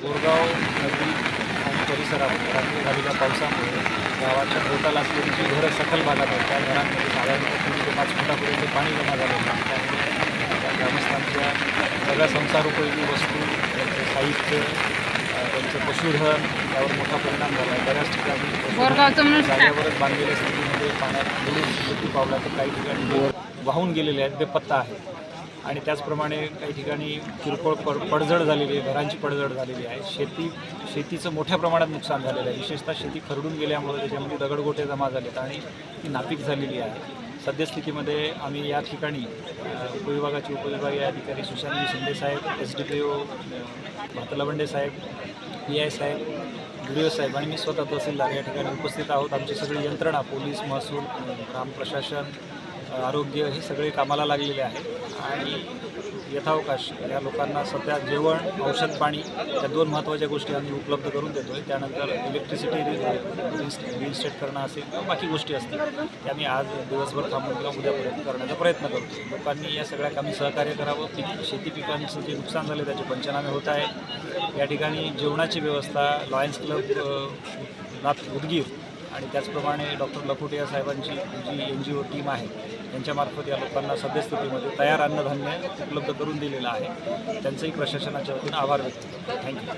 बोरगाव नदी आणि परिसरात रात्री झालेल्या पावसामुळे गावाच्या भोवताला असलेली जी घरं सखल भागात आहेत. त्या घरांमध्ये साधारणतः तीन ते पाच फुटापर्यंत पाणी जमा झालेलं आहे. त्यामुळे त्या ग्रामस्थांच्या सगळ्या संसारोपयोगी वस्तू त्यांचं साहित्य त्यांचं पशुधन यावर मोठा परिणाम झाला आहे. बऱ्याच ठिकाणी जागेवरच बांधलेल्या स्थितीमध्ये पाण्यात बुडून मृत्यू पावला तर काही ठिकाणी वाहून गेलेले आहेत. बेपत्ता आहे. आणि त्याचप्रमाणे काही ठिकाणी किरकोळ पड पडझड झालेली आहे घरांची पडझड झालेली आहे. शेती शेतीचं मोठ्या प्रमाणात नुकसान झालेलं आहे. विशेषतः शेती खरडून गेल्यामुळे त्याच्यामध्ये दगडगोटे जमा झालेत आणि ती नापीक झालेली आहे. सद्यस्थितीमध्ये आम्ही या ठिकाणी उपविभागाचे उपविभागीय अधिकारी सुशांत शिंदे साहेब S D P O Bhatalwande Saheb P I साहेब बी साहेब आणि मी स्वतः तहसीलदार या ठिकाणी उपस्थित आहोत. आमची सगळी यंत्रणा पोलीस महसूल ग्राम प्रशासन आरोग्य हे सगळे कामाला लागलेले आहे. आणि यथावकाश या लोकांना सध्या जेवण औषध पाणी या दोन महत्त्वाच्या गोष्टी आम्ही उपलब्ध करून देतो आहे त्यानंतर इलेक्ट्रिसिटी रिइन्स्टेट करणं असेल किंवा बाकी गोष्टी असतील त्या आम्ही आज दिवसभर थांबून किंवा उद्यापर्यंत करण्याचा प्रयत्न करतो. लोकांनी या सगळ्या कामी सहकार्य करावं. पीक शेती पिकांचं जे नुकसान झालं त्याचे पंचनामे होत आहे या ठिकाणी जेवणाची व्यवस्था लॉयन्स क्लब नाथ उदगीर आणि त्याचप्रमाणे डॉक्टर लखोटिया साहेबांची जी एन जी ओ टीम आहे त्यांच्यामार्फत या लोकांना सद्यस्थितीमध्ये तयार अन्नधान्य उपलब्ध करून दिलेलं आहे. त्यांचंही प्रशासनाच्या वतीनं आभार व्यक्त करतो. थँक्यू